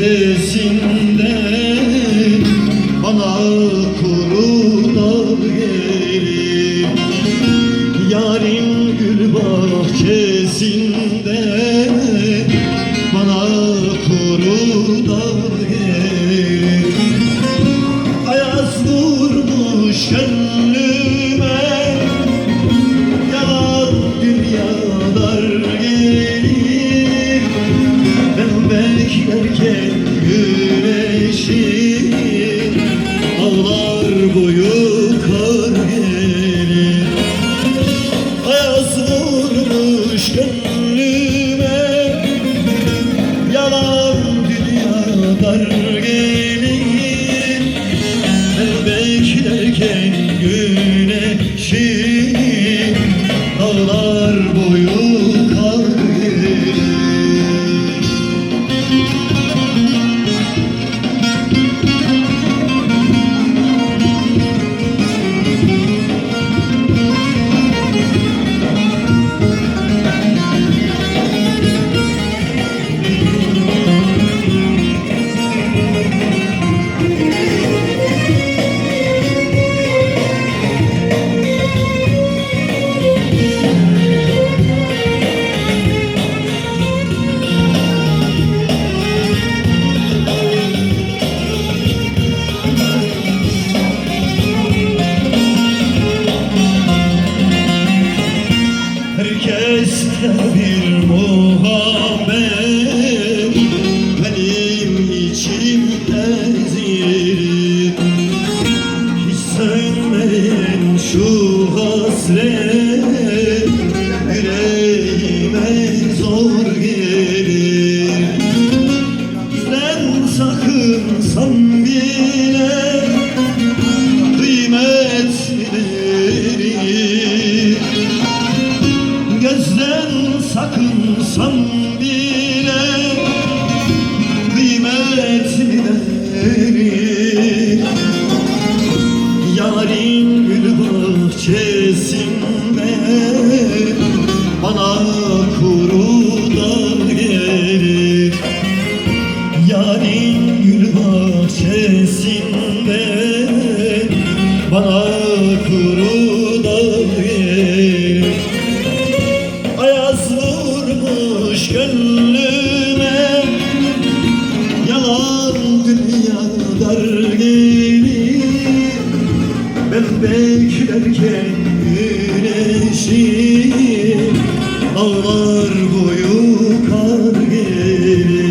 bahçesinde Bana kuru dal gelir. Gül bahçesinde Bana kuru vurmuş gönlüme Yalan dünya dar gelir. Ben beklerken güneşi Ağlar boyu kar gelir. Ayaz vurmuş gönlüme Yalan dünya dar Herkes bir muhabbet. Benim içim ezir Hiç sönmeyen şu hasret. Yüreğime zor bahçesinde Bana kuru dal gelir Yarim Bana Ayaz vurmuş gönlüme beklerken güneşi Ağlar boyu kar gelir